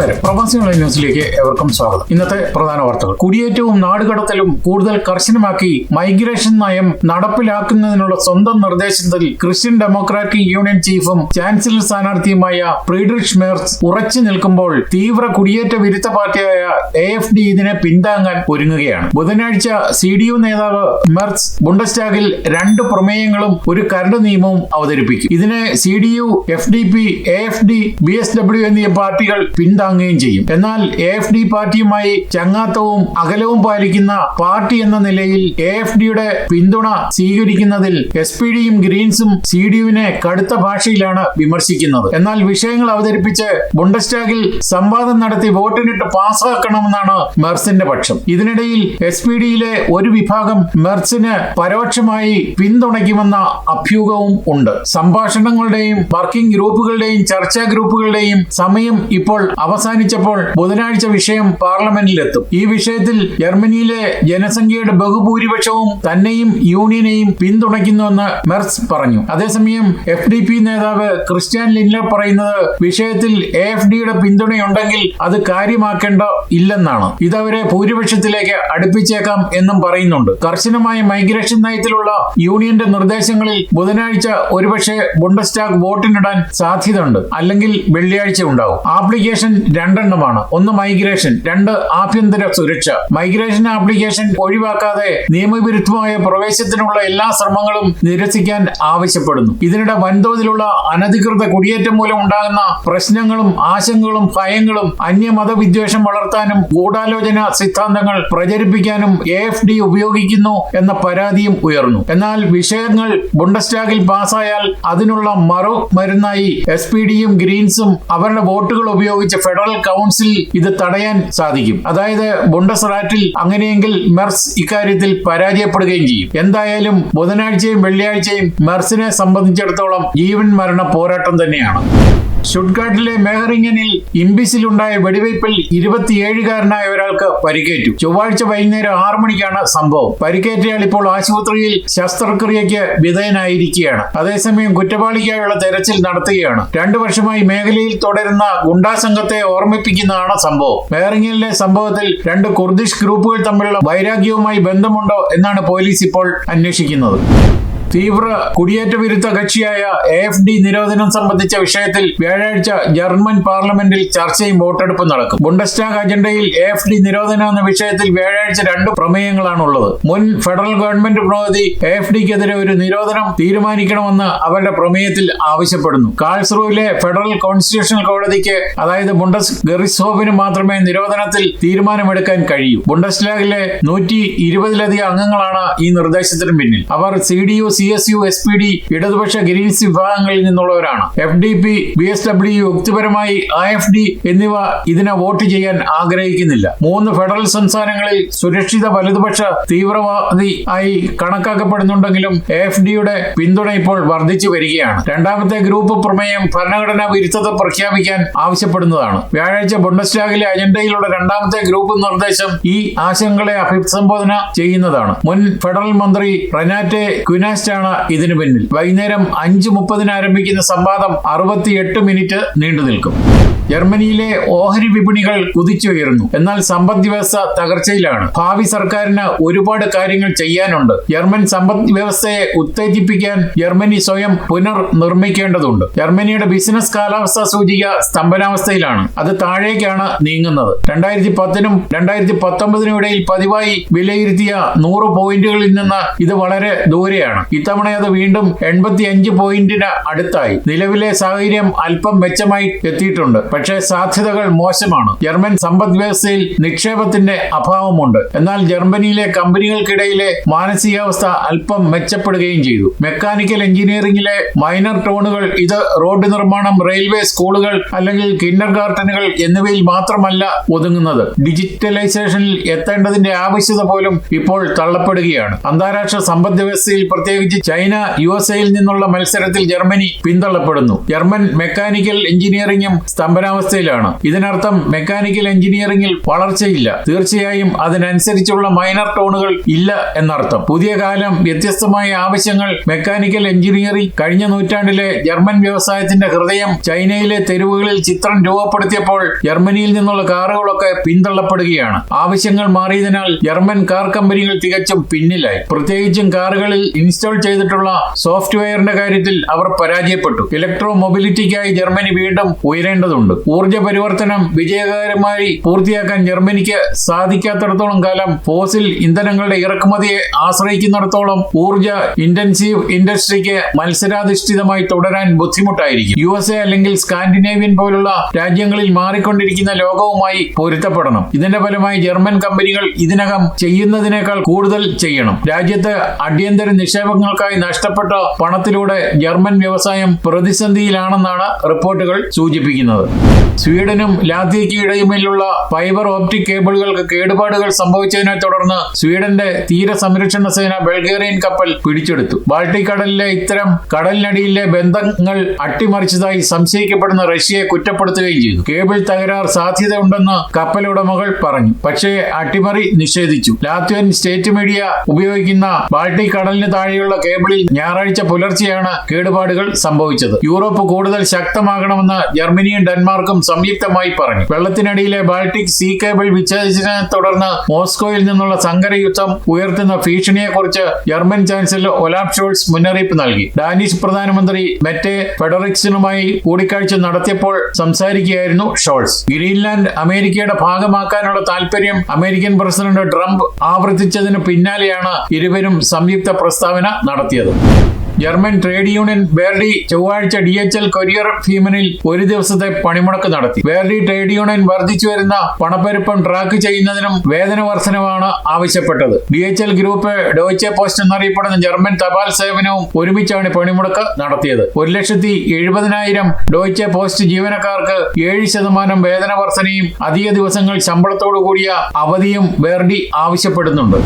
നമസ്കാരം. പ്രവാസികളുടെ ന്യൂസിലേക്ക് എവർക്കും സ്വാഗതം. ഇന്നത്തെ പ്രധാന വാർത്തകൾ. കുടിയേറ്റവും നാടുകടത്തലും കൂടുതൽ കർശനമാക്കി മൈഗ്രേഷൻ നയം നടപ്പിലാക്കുന്നതിനുള്ള സ്വന്തം നിർദ്ദേശത്തിൽ ക്രിസ്ത്യൻ ഡെമോക്രാറ്റിക് യൂണിയൻ ചീഫും ചാൻസലർ സ്ഥാനാർത്ഥിയുമായ ഫ്രീഡ്രിഷ് മേർസ് ഉറച്ചു നിൽക്കുമ്പോൾ തീവ്ര കുടിയേറ്റ വിരുദ്ധ പാർട്ടിയായ എ എഫ് ഡി ഇതിനെ പിന്താങ്ങാൻ ഒരുങ്ങുകയാണ്. ബുധനാഴ്ച സി ഡി യു നേതാവ് മെർസ് ബുണ്ടസ്റ്റാഗിൽ രണ്ട് പ്രമേയങ്ങളും ഒരു കരട് നിയമവും അവതരിപ്പിക്കും. ഇതിനെ C D U F D P A F D B S W എന്നീ പാർട്ടികൾ പിന്താങ്ങുകയും ചെയ്യും. എന്നാൽ എ എഫ് ഡി പാർട്ടിയുമായി ചങ്ങാത്തവും അകലവും പാലിക്കുന്ന പാർട്ടി എന്ന നിലയിൽ എ എഫ് ഡിയുടെ പിന്തുണ സ്വീകരിക്കുന്നതിൽ എസ് പി ഡിയും ഗ്രീൻസും സി ഡി യുവിനെ കടുത്ത ഭാഷയിലാണ് വിമർശിക്കുന്നത്. എന്നാൽ വിഷയങ്ങൾ അവതരിപ്പിച്ച് ബുണ്ടസ്റ്റാഗിൽ സംവാദം നടത്തി വോട്ടിനിട്ട് പാസ്സാക്കണമെന്നാണ് മെർസിന്റെ പക്ഷം. ഇതിനിടയിൽ എസ് പി ഡിയിലെ ഒരു വിഭാഗം മെർസിന് പരോക്ഷമായി പിന്തുണയ്ക്കുമെന്ന അഭ്യൂഹവും ഉണ്ട്. സംഭാഷണങ്ങളുടെയും വർക്കിംഗ് ഗ്രൂപ്പുകളുടെയും ചർച്ചാ ഗ്രൂപ്പുകളുടെയും സമയം ഇപ്പോൾ അവസാനിച്ചപ്പോൾ ബുധനാഴ്ച വിഷയം പാർലമെന്റിലെത്തും. ഈ വിഷയത്തിൽ ജർമ്മനിയിലെ ജനസംഖ്യയുടെ ബഹുഭൂരിപക്ഷവും തന്നെയും യൂണിയനെയും പിന്തുണയ്ക്കുന്നുവെന്ന് മെർസ് പറഞ്ഞു. അതേസമയം എഫ് ഡി പി നേതാവ് ക്രിസ്ത്യാൻ ലിൻലർ പറയുന്നത് വിഷയത്തിൽ എ എഫ് ഡിയുടെ പിന്തുണയുണ്ടെങ്കിൽ അത് കാര്യമാക്കേണ്ട ഇല്ലെന്നാണ്. ഇതവരെ ഭൂരിപക്ഷത്തിലേക്ക് അടുപ്പിച്ചേക്കാം എന്നും പറയുന്നുണ്ട്. കർശനമായ മൈഗ്രേഷൻ നയത്തിലുള്ള യൂണിയന്റെ നിർദ്ദേശങ്ങളിൽ ബുധനാഴ്ച ഒരുപക്ഷെ ബുണ്ടസ്റ്റാഗ് വോട്ടിനിടാൻ സാധ്യതയുണ്ട്. അല്ലെങ്കിൽ വെള്ളിയാഴ്ച ഉണ്ടാവും. ആപ്ലിക്കേഷൻ രണ്ടെണ്ണമാണ്. ഒന്ന് മൈഗ്രേഷൻ രണ്ട് ആഭ്യന്തര സുരക്ഷ. മൈഗ്രേഷൻ ആപ്ലിക്കേഷൻ ഒഴിവാക്കാതെ നിയമവിരുദ്ധമായ പ്രവേശത്തിനുള്ള എല്ലാ ശ്രമങ്ങളും നിരസിക്കാൻ ആവശ്യപ്പെടുന്നു. ഇതിനിടെ വൻതോതിലുള്ള അനധികൃത കുടിയേറ്റം മൂലം ഉണ്ടാകുന്ന പ്രശ്നങ്ങളും ആശങ്കകളും ഭയങ്ങളും അന്യമത വിദ്വേഷം വളർത്താനും ഗൂഢാലോചന സിദ്ധാന്തങ്ങൾ പ്രചരിപ്പിക്കാനും എ എഫ് ഡി ഉപയോഗിക്കുന്നു എന്ന പരാതിയും ഉയർന്നു. എന്നാൽ വിഷയങ്ങൾ ബുണ്ടസ്റ്റാഗിൽ പാസ്സായാൽ അതിനുള്ള മറു മരുന്നായി എസ് പി ഡിയും ഗ്രീൻസും അവരുടെ വോട്ടുകൾ ഉപയോഗിച്ച് ഫെഡറൽ കൗൺസിൽ ഇത് തടയാൻ സാധിക്കും. അതായത് ബുണ്ടസ്റാറ്റിൽ അങ്ങനെയെങ്കിൽ മെർസ് ഇക്കാര്യത്തിൽ പരാജയപ്പെടുകയും ചെയ്യും. എന്തായാലും ബുധനാഴ്ചയും വെള്ളിയാഴ്ചയും മെർസിനെ സംബന്ധിച്ചിടത്തോളം ജീവൻ മരണ പോരാട്ടം തന്നെയാണ്. ഷുട്ട്ഗാട്ടിലെ മേഹറിംഗനിൽ ഇംബിസിലുണ്ടായ വെടിവയ്പിൽ ഇരുപത്തിയേഴുകാരനായ ഒരാൾക്ക് പരിക്കേറ്റു. ചൊവ്വാഴ്ച വൈകുന്നേരം ആറു മണിക്കാണ് സംഭവം. പരിക്കേറ്റയാൾ ഇപ്പോൾ ആശുപത്രിയിൽ ശസ്ത്രക്രിയയ്ക്ക് വിധേയനായിരിക്കുകയാണ്. അതേസമയം കുറ്റവാളിക്കായുള്ള തെരച്ചിൽ നടത്തുകയാണ്. രണ്ടു വർഷമായി മേഖലയിൽ തുടരുന്ന ഗുണ്ടാ സംഘത്തെ ഓർമ്മിപ്പിക്കുന്നതാണ് സംഭവം. മെഹറിംഗനിലെ സംഭവത്തിൽ രണ്ട് കുർദിഷ് ഗ്രൂപ്പുകൾ തമ്മിലുള്ള വൈരാഗ്യവുമായി ബന്ധമുണ്ടോ എന്നാണ് പോലീസ് ഇപ്പോൾ അന്വേഷിക്കുന്നത്. തീവ്ര കുടിയേറ്റ വിരുദ്ധ കക്ഷിയായ എ എഫ് ഡി നിരോധനം സംബന്ധിച്ച വിഷയത്തിൽ വ്യാഴാഴ്ച ജർമ്മൻ പാർലമെന്റിൽ ചർച്ചയും വോട്ടെടുപ്പും നടക്കും. ബുണ്ടസ്റ്റാഗ് അജണ്ടയിൽ എ എഫ് ഡി നിരോധനം എന്ന വിഷയത്തിൽ വ്യാഴാഴ്ച രണ്ട് പ്രമേയങ്ങളാണുള്ളത്. മുൻ ഫെഡറൽ ഗവൺമെന്റ് പ്രതിനിധി എ എഫ് ഡിക്കെതിരെ ഒരു നിരോധനം തീരുമാനിക്കണമെന്ന് അവരുടെ പ്രമേയത്തിൽ ആവശ്യപ്പെടുന്നു. കാൾസ്രൂവിലെ ഫെഡറൽ കോൺസ്റ്റിറ്റ്യൂഷണൽ കോടതിക്ക് അതായത് ബുണ്ടസ് ഗെറിസോഫിന് മാത്രമേ നിരോധനത്തിൽ തീരുമാനമെടുക്കാൻ കഴിയൂ. ബുണ്ടസ്ലാഗിലെ നൂറ്റി ഇരുപതിലധികം അംഗങ്ങളാണ് ഈ നിർദ്ദേശത്തിന് പിന്നിൽ. അവർ C D U C S U S P D ഇടതുപക്ഷ ഗ്രീൻസ് വിഭാഗങ്ങളിൽ നിന്നുള്ളവരാണ്. F D P B S W യുക്തിപരമായി I F D എന്നിവ ഇതിനെ വോട്ട് ചെയ്യാൻ ആഗ്രഹിക്കുന്നില്ല. മൂന്ന് ഫെഡറൽ സംസ്ഥാനങ്ങളിൽ സുരക്ഷിത വലതുപക്ഷ തീവ്രവാദി ആയി കണക്കാക്കപ്പെടുന്നുണ്ടെങ്കിലും എഫ് ഡിയുടെ പിന്തുണ ഇപ്പോൾ വർദ്ധിച്ചു വരികയാണ്. രണ്ടാമത്തെ ഗ്രൂപ്പ് പ്രമേയം ഭരണഘടനാ വിരുദ്ധത പ്രഖ്യാപിക്കാൻ ആവശ്യപ്പെടുന്നതാണ്. വ്യാഴാഴ്ച ബുണ്ടസ്റ്റാഗിലെ അജണ്ടയിലുള്ള രണ്ടാമത്തെ ഗ്രൂപ്പ് നിർദ്ദേശം ഈ ആശങ്കകളെ അഭിസംബോധന ചെയ്യുന്നതാണ്. മുൻ ഫെഡറൽ മന്ത്രി റെനാറ്റെ ക്വിനാസ്റ്റ് ആണ് ഇതിനു പിന്നിൽ. വൈകുന്നേരം അഞ്ച് മുപ്പതിന് ആരംഭിക്കുന്ന സംവാദം അറുപത്തിയെട്ട് മിനിറ്റ് നീണ്ടു നിൽക്കും. ജർമ്മനിയിലെ ഓഹരി വിപണികൾ കുതിച്ചുയരുന്നു. എന്നാൽ സമ്പദ് വ്യവസ്ഥ തകർച്ചയിലാണ്. ഭാവി സർക്കാരിന് ഒരുപാട് കാര്യങ്ങൾ ചെയ്യാനുണ്ട്. ജർമ്മൻ സമ്പദ് വ്യവസ്ഥയെ ഉത്തേജിപ്പിക്കാൻ ജർമ്മനി സ്വയം പുനർ നിർമ്മിക്കേണ്ടതുണ്ട് ജർമ്മനിയുടെ ബിസിനസ് കാലാവസ്ഥ സൂചിക സ്തംഭനാവസ്ഥയിലാണ്. അത് താഴേക്കാണ് നീങ്ങുന്നത്. രണ്ടായിരത്തി പത്തിനും രണ്ടായിരത്തി പത്തൊമ്പതിനും ഇടയിൽ പതിവായി വിലയിരുത്തിയ നൂറ് പോയിന്റുകളിൽ നിന്ന് ഇത് വളരെ ദൂരെയാണ്. ഇത്തവണ അത് വീണ്ടും എൺപത്തി അഞ്ച് പോയിന്റിന് അടുത്തായി. നിലവിലെ സാഹചര്യം അല്പം മെച്ചമായി എത്തിയിട്ടുണ്ട്. പക്ഷേ സാധ്യതകൾ മോശമാണ്. ജർമ്മൻ സമ്പദ് വ്യവസ്ഥയിൽ നിക്ഷേപത്തിന്റെ അഭാവമുണ്ട്. എന്നാൽ ജർമ്മനിയിലെ കമ്പനികൾക്കിടയിലെ മാനസികാവസ്ഥ അല്പം മെച്ചപ്പെടുകയും ചെയ്തു. മെക്കാനിക്കൽ എഞ്ചിനീയറിംഗിലെ മൈനർ ടോണുകൾ ഇത് റോഡ് നിർമ്മാണം റെയിൽവേ സ്കൂളുകൾ അല്ലെങ്കിൽ കിൻഡർ ഗാർട്ടനുകൾ എന്നിവയിൽ മാത്രമല്ല ഒതുങ്ങുന്നത്. ഡിജിറ്റലൈസേഷനിൽ എത്തേണ്ടതിന്റെ ആവശ്യത പോലും ഇപ്പോൾ തള്ളപ്പെടുകയാണ്. അന്താരാഷ്ട്ര സമ്പദ് വ്യവസ്ഥയിൽ പ്രത്യേകിച്ച് ചൈന യു എസ് നിന്നുള്ള മത്സരത്തിൽ ജർമ്മനി പിന്തള്ളപ്പെടുന്നു. ജർമ്മൻ മെക്കാനിക്കൽ എഞ്ചിനീയറിംഗും സ്തംഭന അപകടാവസ്ഥയിലാണ് ഇതിനർത്ഥം മെക്കാനിക്കൽ എഞ്ചിനീയറിംഗിൽ വളർച്ചയില്ല. തീർച്ചയായും അതിനനുസരിച്ചുള്ള മൈനർ ടോണുകൾ ഇല്ല എന്നർത്ഥം. പുതിയ കാലം വ്യത്യസ്തമായ ആവശ്യങ്ങൾ മെക്കാനിക്കൽ എഞ്ചിനീയറിംഗ് കഴിഞ്ഞ നൂറ്റാണ്ടിലെ ജർമ്മൻ വ്യവസായത്തിന്റെ ഹൃദയം ചൈനയിലെ തെരുവുകളിൽ ചിത്രം രൂപപ്പെടുത്തിയപ്പോൾ ജർമ്മനിയിൽ നിന്നുള്ള കാറുകളൊക്കെ പിന്തള്ളപ്പെടുകയാണ്. ആവശ്യങ്ങൾ മാറിയതിനാൽ ജർമ്മൻ കാർ കമ്പനികൾ തികച്ചും പിന്നിലായി. പ്രത്യേകിച്ചും കാറുകളിൽ ഇൻസ്റ്റാൾ ചെയ്തിട്ടുള്ള സോഫ്റ്റ്വെയറിന്റെ കാര്യത്തിൽ അവർ പരാജയപ്പെട്ടു. ഇലക്ട്രോ മൊബിലിറ്റിക്കായി ജർമ്മനി വീണ്ടും ഉയരേണ്ടതുണ്ട്. ഊർജ പരിവർത്തനം വിജയകരമായി പൂർത്തിയാക്കാൻ ജർമ്മനിക്ക് സാധിക്കാത്തിടത്തോളം കാലം ഫോസിൽ ഇന്ധനങ്ങളുടെ ഇറക്കുമതിയെ ആശ്രയിക്കുന്നിടത്തോളം ഊർജ ഇന്റൻസീവ് ഇൻഡസ്ട്രിക്ക് മത്സരാധിഷ്ഠിതമായി തുടരാൻ ബുദ്ധിമുട്ടായിരിക്കും. യു എസ് എ അല്ലെങ്കിൽ സ്കാൻഡിനേവിയൻ പോലുള്ള രാജ്യങ്ങളിൽ മാറിക്കൊണ്ടിരിക്കുന്ന ലോകവുമായി പൊരുത്തപ്പെടണം. ഇതിന്റെ ഫലമായി ജർമ്മൻ കമ്പനികൾ ഇതിനകം ചെയ്യുന്നതിനേക്കാൾ കൂടുതൽ ചെയ്യണം. രാജ്യത്ത് അടിയന്തര നിക്ഷേപങ്ങൾക്കായി നഷ്ടപ്പെട്ട പണത്തിലൂടെ ജർമ്മൻ വ്യവസായം പ്രതിസന്ധിയിലാണെന്നാണ് റിപ്പോർട്ടുകൾ സൂചിപ്പിക്കുന്നത്. സ്വീഡനും ലാത്തിക്ക് ഇടയുമില്ലുള്ള ഫൈബർ ഓപ്റ്റിക് കേബിളുകൾക്ക് കേടുപാടുകൾ സംഭവിച്ചതിനെ തുടർന്ന് സ്വീഡന്റെ തീര സംരക്ഷണ സേന ബൾഗേറിയൻ കപ്പൽ പിടിച്ചെടുത്തു. ബാൾട്ടിക് കടലിലെ ഇത്തരം കടലിനടിയിലെ ബന്ധങ്ങൾ അട്ടിമറിച്ചതായി സംശയിക്കപ്പെടുന്ന റഷ്യയെ കുറ്റപ്പെടുത്തുകയും ചെയ്തു. കേബിൾ തകരാർ സാധ്യതയുണ്ടെന്ന് കപ്പലുടമകൾ പറഞ്ഞു. പക്ഷേ അട്ടിമറി നിഷേധിച്ചു. ലാത്വിയൻ സ്റ്റേറ്റ് മീഡിയ ഉപയോഗിക്കുന്ന ബാൾട്ടിക് കടലിന് താഴെയുള്ള കേബിളിൽ ഞായറാഴ്ച പുലർച്ചെയാണ് കേടുപാടുകൾ സംഭവിച്ചത്. യൂറോപ്പ് കൂടുതൽ ശക്തമാകണമെന്ന് ജർമ്മനിയും ഡെൻമാർക്കും സംയുക്തമായി പറഞ്ഞു. വെള്ളത്തിനടിയിലെ ബാൾട്ടിക് സീ കേബിൾ വിച്ഛേദിച്ചതിനെ തുടർന്ന് മോസ്കോയിൽ നിന്നുള്ള സങ്കര യുദ്ധം ഉയർത്തുന്ന ഭീഷണിയെക്കുറിച്ച് ജർമ്മൻ ചാൻസലർ ഒലാഫ് ഷോൾസ് മുന്നറിയിപ്പ് നൽകി. ഡാനിഷ് പ്രധാനമന്ത്രി മെറ്റെ ഫെഡറിക്സിനുമായി കൂടിക്കാഴ്ച നടത്തിയപ്പോൾ സംസാരിക്കുകയായിരുന്നു ഷോൾസ്. ഗ്രീൻലാൻഡ് അമേരിക്കയുടെ ഭാഗമാക്കാനുള്ള താൽപര്യം അമേരിക്കൻ പ്രസിഡന്റ് ട്രംപ് ആവർത്തിച്ചതിന് പിന്നാലെയാണ് ഇരുവരും സംയുക്ത പ്രസ്താവന നടത്തിയത്. ജർമ്മൻ ട്രേഡ് യൂണിയൻ ബേർഡി ചൊവ്വാഴ്ച ഡി എച്ച് എൽ കൊരിയർ ഭീമനിൽ ഒരു ദിവസത്തെ പണിമുടക്ക് നടത്തി. ബേർഡി ട്രേഡ് യൂണിയൻ വർദ്ധിച്ചു വരുന്ന പണപ്പെരുപ്പം ട്രാക്ക് ചെയ്യുന്നതിനും വേതന വർധനവാണ് ആവശ്യപ്പെട്ടത്. D H L group Deutsche Post എന്നറിയപ്പെടുന്ന ജർമ്മൻ തപാൽ സേവനവും ഒരുമിച്ചാണ് പണിമുടക്ക് നടത്തിയത്. ഒരു ലക്ഷത്തി എഴുപതിനായിരം ഡോയ്ച്ചെ പോസ്റ്റ് ജീവനക്കാർക്ക് ഏഴ് ശതമാനം വേതന വർധനയും അധിക ദിവസങ്ങൾ ശമ്പളത്തോടു കൂടിയ അവധിയും ബേർഡി ആവശ്യപ്പെടുന്നുണ്ട്.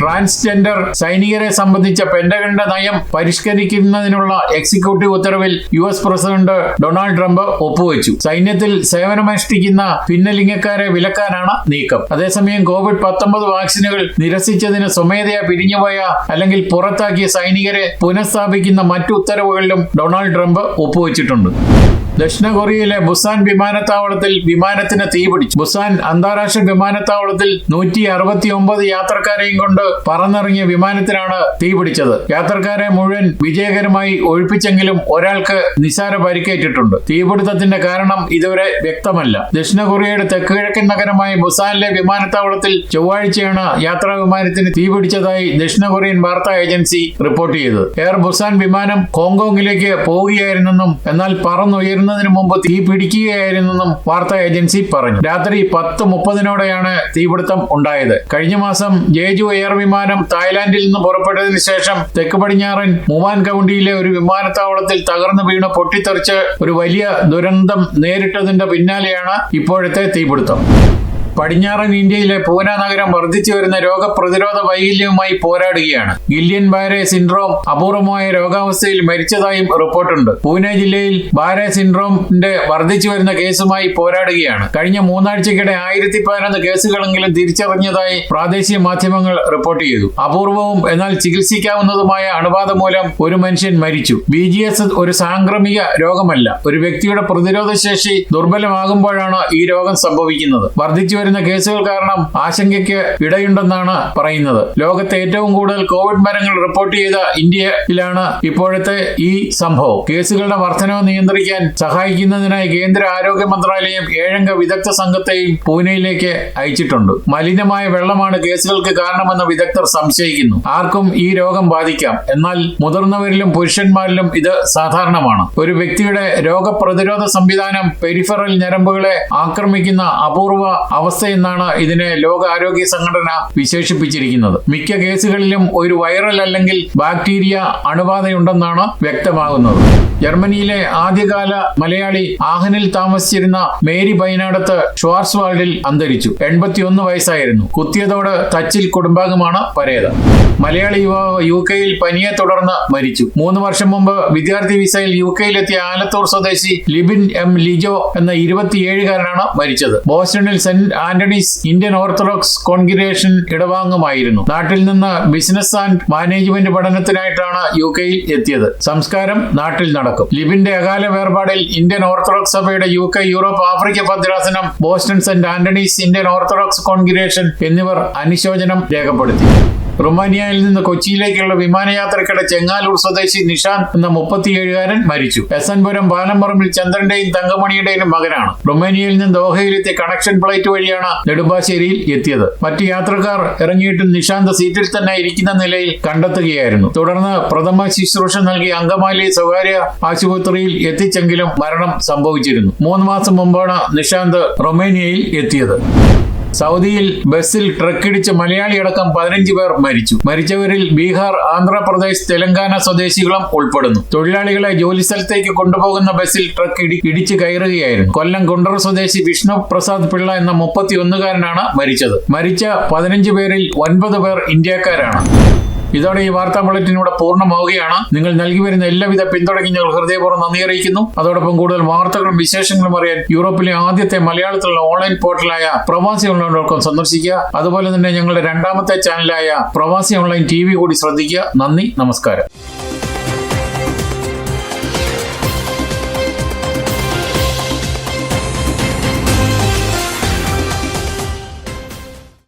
ട്രാൻസ്ജെൻഡർ സൈനികരെ സംബന്ധിച്ച പെന്റഗണിന്റെ നയം പരിഷ്കരിക്കുന്നതിനുള്ള എക്സിക്യൂട്ടീവ് ഉത്തരവിൽ U S president Donald Trump ഒപ്പുവെച്ചു. സൈന്യത്തിൽ സേവനമനുഷ്ഠിക്കുന്ന ഭിന്നലിംഗക്കാരെ വിലക്കാനാണ് നീക്കം. അതേസമയം കോവിഡ് പത്തൊമ്പത് വാക്സിനുകൾ നിരസിച്ചതിന് സ്വമേധയാ പിരിഞ്ഞുപോയ അല്ലെങ്കിൽ പുറത്താക്കിയ സൈനികരെ പുനഃസ്ഥാപിക്കുന്ന മറ്റു ഉത്തരവുകളിലും ഡൊണാൾഡ് ട്രംപ് ഒപ്പുവെച്ചിട്ടുണ്ട്. ദക്ഷിണ കൊറിയയിലെ ബുസാൻ വിമാനത്താവളത്തിൽ വിമാനത്തിന് തീപിടിച്ചു ബുസാൻ അന്താരാഷ്ട്ര വിമാനത്താവളത്തിൽ നൂറ്റി അറുപത്തി ഒമ്പത് യാത്രക്കാരെയും കൊണ്ട് പറന്നിറങ്ങിയ വിമാനത്തിനാണ് തീപിടിച്ചത് യാത്രക്കാരെ മുഴുവൻ വിജയകരമായി ഒഴിപ്പിച്ചെങ്കിലും ഒരാൾക്ക് നിസാര പരിക്കേറ്റിട്ടുണ്ട്. തീപിടുത്തത്തിന്റെ കാരണം ഇതുവരെ വ്യക്തമല്ല. ദക്ഷിണ കൊറിയയുടെ തെക്ക് കിഴക്കൻ നഗരമായ ബുസാനിലെ വിമാനത്താവളത്തിൽ ചൊവ്വാഴ്ചയാണ് യാത്രാ വിമാനത്തിന് തീപിടിച്ചതായി ദക്ഷിണ കൊറിയൻ വാർത്താ ഏജൻസി റിപ്പോർട്ട് ചെയ്തത്. എയർ ബുസാൻ വിമാനം ഹോങ്കോങ്ങിലേക്ക് പോവുകയായിരുന്നെന്നും എന്നാൽ പറന്നുയരുന്നതിന് മുമ്പ് തീ പിടിക്കുകയായിരുന്നെന്നും വാർത്താ ഏജൻസി പറഞ്ഞു. രാത്രി പത്ത് മുപ്പതിനോടെയാണ് തീപിടുത്തം ഉണ്ടായത്. കഴിഞ്ഞ മാസം ജേജു എയർ വിമാനം തായ്ലാന്റിൽ നിന്ന് പുറപ്പെട്ടതിന് ശേഷം തെക്ക് പടിഞ്ഞാറൻ മുവാൻ കൗണ്ടിയിലെ ഒരു വിമാനത്താവളത്തിൽ തകർന്നു വീണ് പൊട്ടിത്തെറിച്ച് ഒരു വലിയ ദുരന്തം നേരിട്ടതിന്റെ പിന്നാലെയാണ് ഇപ്പോഴത്തെ തീപിടുത്തം. പടിഞ്ഞാറൻ ഇന്ത്യയിലെ പൂന നഗരം വർദ്ധിച്ചു വരുന്ന രോഗപ്രതിരോധ വൈകല്യവുമായി പോരാടുകയാണ്. ഗില്യൻ ബാരെ സിൻഡ്രോം അപൂർവമായ രോഗാവസ്ഥയിൽ മരിച്ചതായും റിപ്പോർട്ടുണ്ട്. പൂനെ ജില്ലയിൽ ബാരെ സിൻഡ്രോമിന്റെ വർദ്ധിച്ചു വരുന്ന കേസുമായി പോരാടുകയാണ്. കഴിഞ്ഞ മൂന്നാഴ്ചക്കിടെ ആയിരത്തി പതിനൊന്ന് കേസുകളെങ്കിലും തിരിച്ചറിഞ്ഞതായി പ്രാദേശിക മാധ്യമങ്ങൾ റിപ്പോർട്ട് ചെയ്തു. അപൂർവവും എന്നാൽ ചികിത്സിക്കാവുന്നതുമായ അണുബാധ മൂലം ഒരു മനുഷ്യൻ മരിച്ചു. ബി ജി എസ് ഒരു സാംക്രമിക രോഗമല്ല. ഒരു വ്യക്തിയുടെ പ്രതിരോധ ശേഷി ദുർബലമാകുമ്പോഴാണ് ഈ രോഗം സംഭവിക്കുന്നത്. വർദ്ധിച്ചു വരുന്ന കേസുകൾ കാരണം ആശങ്കയ്ക്ക് ഇടയുണ്ടെന്നാണ് പറയുന്നത്. ലോകത്തെ ഏറ്റവും കൂടുതൽ കോവിഡ് മരണങ്ങൾ റിപ്പോർട്ട് ചെയ്ത ഇന്ത്യയിലാണ് ഇപ്പോഴത്തെ ഈ സംഭവം. കേസുകളുടെ വർധനവ് നിയന്ത്രിക്കാൻ സഹായിക്കുന്നതിനായി കേന്ദ്ര ആരോഗ്യ മന്ത്രാലയം ഏഴംഗ വിദഗ്ധ സംഘത്തെയും പൂനെയിലേക്ക് അയച്ചിട്ടുണ്ട്. മലിനമായ വെള്ളമാണ് കേസുകൾക്ക് കാരണമെന്ന് വിദഗ്ധർ സംശയിക്കുന്നു. ആർക്കും ഈ രോഗം ബാധിക്കാം. എന്നാൽ മുതിർന്നവരിലും പുരുഷന്മാരിലും ഇത് സാധാരണമാണ്. ഒരു വ്യക്തിയുടെ രോഗപ്രതിരോധ സംവിധാനം പെരിഫറൽ ഞരമ്പുകളെ ആക്രമിക്കുന്ന അപൂർവ അവസ്ഥയെന്നാണ് ഇതിനെ ലോകാരോഗ്യ സംഘടന വിശേഷിപ്പിച്ചിരിക്കുന്നത്. മിക്ക കേസുകളിലും ഒരു വൈറൽ അല്ലെങ്കിൽ ബാക്ടീരിയ അണുബാധയുണ്ടെന്നാണ് വ്യക്തമാകുന്നത്. ജർമ്മനിയിലെ ആദ്യകാല മലയാളി ആഹനിൽ താമസിച്ചിരുന്ന മേരി ബൈനാടത്ത് ഷ്വാർസ്വാൾഡിൽ അന്തരിച്ചു. എൺപത്തിയൊന്ന് വയസ്സായിരുന്നു. കുത്തിയതോട് തച്ചിൽ കുടുംബാംഗമാണ് പരേത. മലയാളി യുവാവ് യു കെയിൽ പനിയെ തുടർന്ന് മരിച്ചു. മൂന്ന് വർഷം മുമ്പ് വിദ്യാർത്ഥി വിസയിൽ യു കെയിലെത്തിയ ആലത്തൂർ സ്വദേശി ലിബിൻ എം ലിജോ എന്ന ഇരുപത്തിയേഴുകാരനാണ് മരിച്ചത്. ബോസ്റ്റണിൽ Saint Anthony's Indian Orthodox Congregation ഇടവാങ്ങുമായിരുന്നു. നാട്ടിൽ നിന്ന് ബിസിനസ് ആൻഡ് മാനേജ്മെന്റ് പഠനത്തിനായിട്ടാണ് യു കെയിൽ എത്തിയത്. സംസ്കാരം നാട്ടിൽ നടക്കും. ലിബിന്റെ അകാല വേർപാടിൽ ഇന്ത്യൻ ഓർത്തഡോക്സ് സഭയുടെ U K Europe Africa ഭദ്രാസനം Boston Saint Anthony's Indian Orthodox Congregation എന്നിവർ അനുശോചനം രേഖപ്പെടുത്തി. റുമാനിയയിൽ നിന്ന് കൊച്ചിയിലേക്കുള്ള വിമാനയാത്രക്കിടെ ചെങ്ങാലൂർ സ്വദേശി നിഷാന്ത് എന്ന മുപ്പത്തിയേഴുകാരൻ മരിച്ചു. എസ് എൻ പുരം പാലംപറമ്പിൽ ചന്ദ്രന്റെയും തങ്കമണിയുടെയും മകനാണ്. റൊമാനിയയിൽ നിന്ന് ദോഹയിലെത്തിയ കണക്ഷൻ ഫ്ലൈറ്റ് വഴിയാണ് നെടുമ്പാശ്ശേരിയിൽ എത്തിയത്. മറ്റ് യാത്രക്കാർ ഇറങ്ങിയിട്ടും നിഷാന്ത് സീറ്റിൽ തന്നെ ഇരിക്കുന്ന നിലയിൽ കണ്ടെത്തുകയായിരുന്നു. തുടർന്ന് പ്രഥമ ശുശ്രൂഷ നൽകി അങ്കമാലി സ്വകാര്യ ആശുപത്രിയിൽ എത്തിച്ചെങ്കിലും മരണം സംഭവിച്ചിരുന്നു. മൂന്ന് മാസം മുമ്പാണ് നിഷാന്ത് റൊമേനിയയിൽ എത്തിയത്. സൗദിയിൽ ബസ്സിൽ ട്രക്കിടിച്ച് മലയാളിയടക്കം പതിനഞ്ച് പേർ മരിച്ചു. മരിച്ചവരിൽ ബീഹാർ ആന്ധ്രാപ്രദേശ് തെലങ്കാന സ്വദേശികളും ഉൾപ്പെടുന്നു. തൊഴിലാളികളെ ജോലി സ്ഥലത്തേക്ക് കൊണ്ടുപോകുന്ന ബസ്സിൽ ട്രക്ക് ഇടി ഇടിച്ച് കയറുകയായിരുന്നു. കൊല്ലം കുണ്ടറ സ്വദേശി വിഷ്ണു പ്രസാദ് പിള്ള എന്ന മുപ്പത്തിയൊന്നുകാരനാണ് മരിച്ചത്. മരിച്ച പതിനഞ്ച് പേരിൽ ഒൻപത് പേർ ഇന്ത്യക്കാരാണ്. ഇതോടെ ഈ വാർത്താ ബുള്ളറ്റിൻ ഇവിടെ പൂർണമാവുകയാണ്. നിങ്ങൾ നൽകി വരുന്ന എല്ലാവിധ പിന്തുണയ്ക്കും ഞങ്ങൾ ഹൃദയപൂർവം നന്ദി അറിയിക്കുന്നു. അതോടൊപ്പം കൂടുതൽ വാർത്തകളും വിശേഷങ്ങളും അറിയാൻ യൂറോപ്പിലെ ആദ്യത്തെ മലയാളത്തിലുള്ള ഓൺലൈൻ പോർട്ടലായ പ്രവാസി ഓൺലൈൻ സന്ദർശിക്കുക. അതുപോലെ തന്നെ ഞങ്ങളുടെ രണ്ടാമത്തെ ചാനലായ പ്രവാസി ഓൺലൈൻ ടി കൂടി ശ്രദ്ധിക്കുക. നന്ദി നമസ്കാരം.